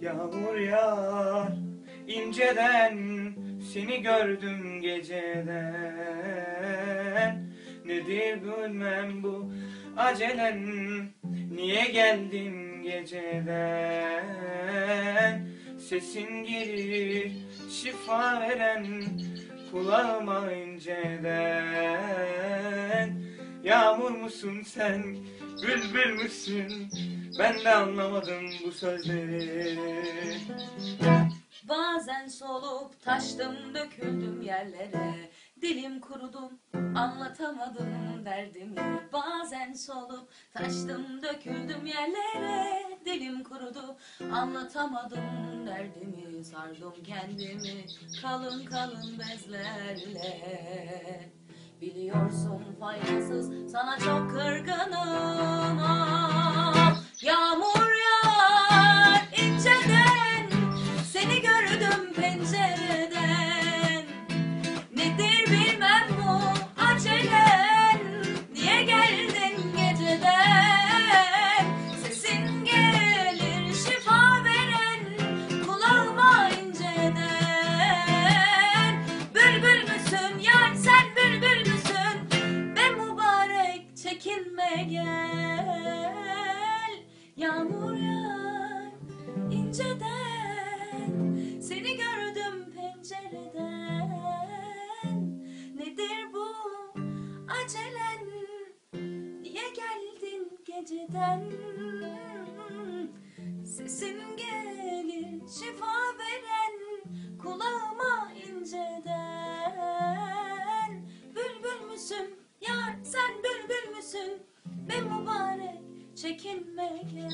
Yağmur yağar inceden Seni gördüm geceden. Nedir bilmem bu acelen? Niye geldin geceden? Sesin gelir şifa veren Kulağıma inceden musun sen, bülbül müsün? Ben de anlamadım bu sözleri. Bazen solup taştım döküldüm yerlere. Dilim kurudum anlatamadım derdimi. Bazen solup taştım döküldüm yerlere. Dilim kurudu anlatamadım derdimi. Sardım kendimi kalın kalın bezlerle sana çok kırgınım ah. Yağmur yağar inceden Seni gördüm pencereden gel. Yağmur yağar inceden. Seni gördüm pencereden. Nedir bu acelen? Niye geldin geceden? Sesin gelir şifa veren Kulağıma inceden. Bülbül müsün yar sen? görsün be mübarek çekinmeye.